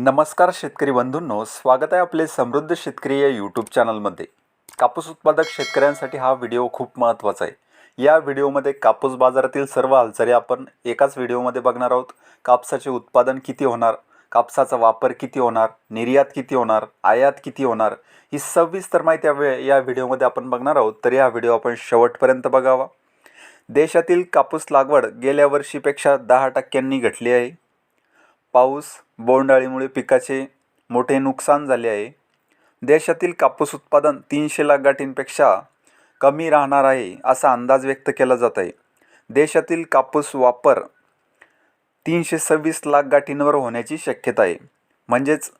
नमस्कार शेतकरी बंधूंनो स्वागत आहे आपले समृद्ध शेतकरी या यूट्यूब चॅनलमध्ये कापूस उत्पादक शेतकऱ्यांसाठी हा व्हिडिओ खूप महत्त्वाचा आहे. या व्हिडिओमध्ये कापूस बाजारातील सर्व हालचाली आपण एकाच व्हिडिओमध्ये बघणार आहोत. कापसाचे उत्पादन किती होणार कापसाचा वापर किती होणार निर्यात किती होणार आयात किती होणार ही सविस्तर माहिती या वे या व्हिडिओमध्ये आपण बघणार आहोत. तर हा व्हिडिओ आपण शेवटपर्यंत बघावा. देशातील कापूस लागवड गेल्या वर्षीपेक्षा दहा टक्क्यांनी घटली आहे. पाऊस बोंडअळीमुळे पिकाचे मोठे नुकसान झाले आहे. देशातील कापूस उत्पादन तीनशे लाख गाठींपेक्षा कमी राहणार आहे असा अंदाज व्यक्त केला जात आहे. देशातील कापूस वापर तीनशे सव्वीस लाख गाठींवर होण्याची शक्यता आहे. म्हणजेच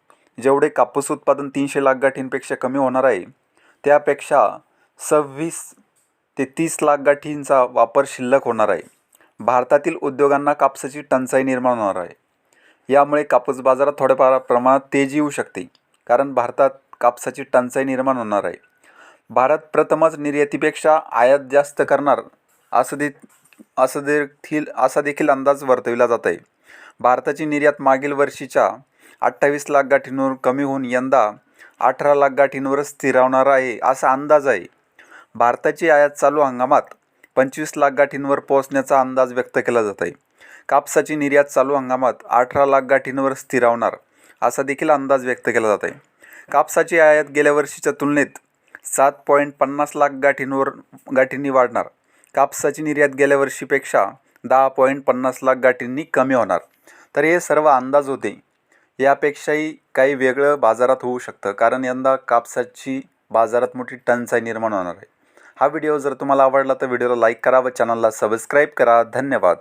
जेवढे कापूस उत्पादन तीनशे लाख गाठींपेक्षा कमी होणार आहे त्यापेक्षा सव्वीस ते तीस लाख गाठींचा वापर शिल्लक होणार आहे. भारतातील उद्योगांना कापसाची टंचाई निर्माण होणार आहे. यामुळे कापूस बाजारात थोड्याफार प्रमाणात तेजी येऊ शकते कारण भारतात कापसाची टंचाई निर्माण होणार आहे. भारत प्रथमच निर्यातीपेक्षा आयात जास्त करणार असं दे असं देखील असा देखील अंदाज वर्तविला जात आहे. भारताची निर्यात मागील वर्षीच्या अठ्ठावीस लाख गाठींवर कमी होऊन यंदा अठरा लाख गाठींवर स्थिरावणार आहे असा अंदाज आहे. भारताची आयात चालू हंगामात पंचवीस लाख गाठींवर पोहोचण्याचा अंदाज व्यक्त केला जात आहे. कापसाची निर्यात चालू हंगामात अठरा लाख गाठींवर स्थिरावणार असा देखील अंदाज व्यक्त केला जात आहे. कापसाची आयात गेल्या वर्षीच्या तुलनेत सात पॉईंट पन्नास लाख गाठींवर गाठींनी वाढणार. कापसाची निर्यात गेल्या वर्षीपेक्षा दहा पॉईंट पन्नास लाख गाठींनी कमी होणार. तर हे सर्व अंदाज होते. यापेक्षाही काही वेगळं बाजारात होऊ शकतं कारण यंदा कापसाची बाजारात मोठी टंचाई निर्माण होणार आहे. हा व्हिडिओ जर तुम्हाला आवडला तर व्हिडिओला लाईक करा व चॅनलला सबस्क्राईब करा. धन्यवाद.